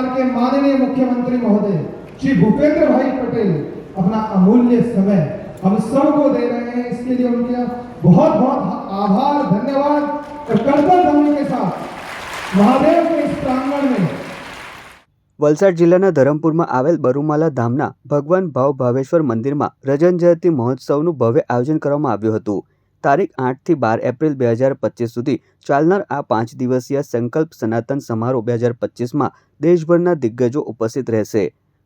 सरकार के माननीय मुख्यमंत्री महोदय श्री भूपेंद्र भाई पटेल अपना अमूल्य समय हम सबको दे रहे हैं इसके लिए उनका बहुत बहुत आभार धन्यवाद और कड़कड़ ध्वनि के साथ महादेव के इस प्रांगण में વલસાડ જિલ્લાના ધરમપુરમાં આવેલ બરુમાલા ધામના ભગવાન ભાવ ભાવેશ્વર મંદિરમાં રજન જયંતિ મહોત્સવનું ભવ્ય આયોજન કરવામાં આવ્યું હતું તારીખ આઠથી બાર એપ્રિલ બે હજાર પચીસ સુધી ચાલનાર આ પાંચ દિવસીય સંકલ્પ સનાતન સમારોહ બે હજાર પચીસમાં દેશભરના દિગ્ગજો ઉપસ્થિત રહેશે.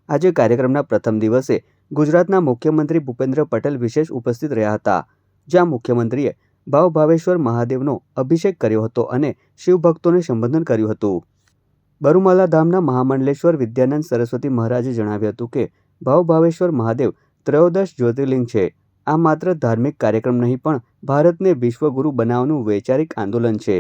આજે કાર્યક્રમના પ્રથમ દિવસે ગુજરાતના મુખ્યમંત્રી ભૂપેન્દ્ર પટેલ વિશેષ ઉપસ્થિત રહ્યા હતા, જ્યાં મુખ્યમંત્રીએ ભાવ ભાવેશ્વર મહાદેવનો અભિષેક કર્યો હતો અને શિવભક્તોને સંબોધન કર્યું હતું. બરુમાલા ધામના મહામંડલેશ્વર વિદ્યાનંદ સરસ્વતી મહારાજે જણાવ્યું હતું કે ભાવ ભાવેશ્વર મહાદેવ ત્રયોદશ જ્યોતિર્લિંગ છે. આ માત્ર ધાર્મિક કાર્યક્રમ નહીં, પણ ભારતને વિશ્વગુરુ બનાવવાનું વૈચારિક આંદોલન છે.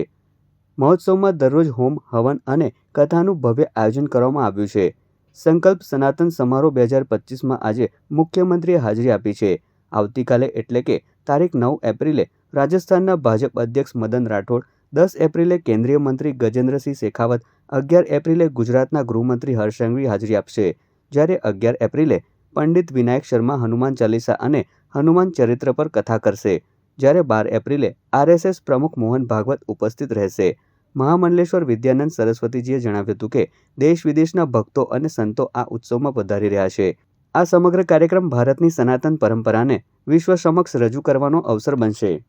મહોત્સવમાં દરરોજ હોમ, હવન અને કથાનું ભવ્ય આયોજન કરવામાં આવ્યું છે. સંકલ્પ સનાતન સમારોહ બે હજાર પચીસમાં આજે મુખ્યમંત્રીએ હાજરી આપી છે. આવતીકાલે એટલે કે તારીખ નવ એપ્રિલે રાજસ્થાનના ભાજપ અધ્યક્ષ મદન રાઠોડ, દસ એપ્રિલે કેન્દ્રીય મંત્રી ગજેન્દ્રસિંહ શેખાવત, અગિયાર એપ્રિલે ગુજરાતના ગૃહમંત્રી હર્ષ સંઘવી હાજરી આપશે. જ્યારે અગિયાર એપ્રિલે પંડિત વિનાયક શર્મા હનુમાન ચાલીસા અને હનુમાન ચરિત્ર પર કથા કરશે. જ્યારે બાર એપ્રિલે આરએસએસ પ્રમુખ મોહન ભાગવત ઉપસ્થિત રહેશે. મહામંડલેશ્વર વિદ્યાનંદ સરસ્વતીજીએ જણાવ્યું હતું કે, દેશ વિદેશના ભક્તો અને સંતો આ ઉત્સવમાં પધારી રહ્યા છે. આ સમગ્ર કાર્યક્રમ ભારતની સનાતન પરંપરાને વિશ્વ સમક્ષ રજૂ કરવાનો અવસર બનશે.